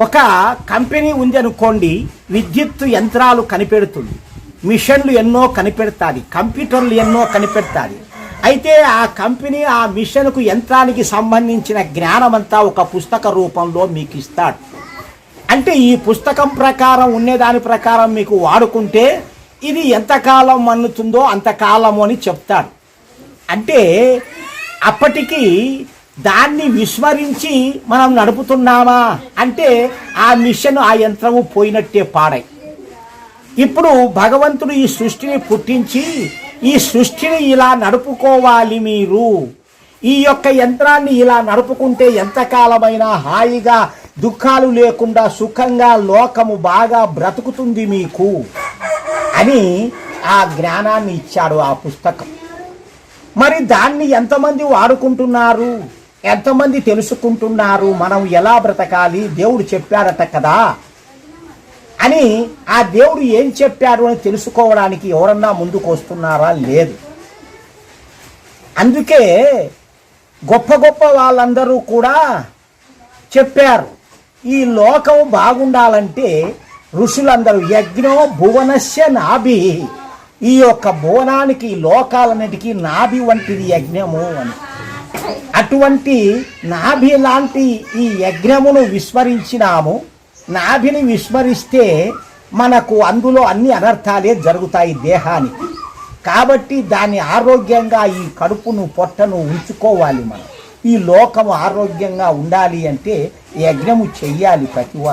ఒక కంపెనీ ఉంది అనుకోండి విద్యుత్ యంత్రాలు కనిపెడుతుంది. మిషన్లు ఎన్నో కనిపెడతాది కంప్యూటర్లు ఎన్నో కనిపెడతాది. అయితే ఆ కంపెనీ ఆ మిషన్కు యంత్రానికి సంబంధించిన జ్ఞానమంతా ఒక పుస్తక రూపంలో మీకు ఇస్తాడు. అంటే ఈ పుస్తకం ప్రకారం ఉండేదాని ప్రకారం మీకు వాడుకుంటే ఇది ఎంతకాలం మన్నుతుందో అంతకాలము అని చెప్తాడు. అంటే అప్పటికి దాన్ని విస్మరించి మనం నడుపుతున్నామా? అంటే ఆ మిషన్ ఆ యంత్రము పోయినట్టే పాడై. ఇప్పుడు భగవంతుడు ఈ సృష్టిని పుట్టించి ఈ సృష్టిని ఇలా నడుపుకోవాలి మీరు. ఈ యొక్క యంత్రాన్ని ఇలా నడుపుకుంటే ఎంతకాలమైనా హాయిగా దుఃఖాలు లేకుండా సుఖంగా లోకము బాగా బ్రతుకుతుంది మీకు అని ఆ జ్ఞానాన్ని ఇచ్చాడు ఆ పుస్తకం. మరి దాన్ని ఎంతమంది వాడుకుంటున్నారు? ఎంతమంది తెలుసుకుంటున్నారు? మనం ఎలా బ్రతకాలి? దేవుడు చెప్పాడట కదా. అని ఆ దేవుడు ఏం చెప్పాడు అని తెలుసుకోవడానికి ఎవరన్నా ముందుకు వస్తున్నారా? లేదు. అందుకే గొప్ప గొప్ప వాళ్ళందరూ కూడా చెప్పారు. ఈ లోకం బాగుండాలంటే ఋషులందరూ యజ్ఞో భువనస్య నాభి. ఈ యొక్క భువనానికి ఈ లోకాలన్నిటికీ నాభి వంటిది యజ్ఞము అని. అటువంటి నాభి లాంటి ఈ యజ్ఞమును విస్మరించినాము. నాభిని విస్మరిస్తే మనకు అందులో అన్ని అనర్థాలే జరుగుతాయి దేహానికి. కాబట్టి దాన్ని ఆరోగ్యంగా ఈ కడుపును పొట్టను ఉంచుకోవాలి మనం. ఈ లోకం ఆరోగ్యంగా ఉండాలి అంటే యజ్ఞము చెయ్యాలి ప్రతివారు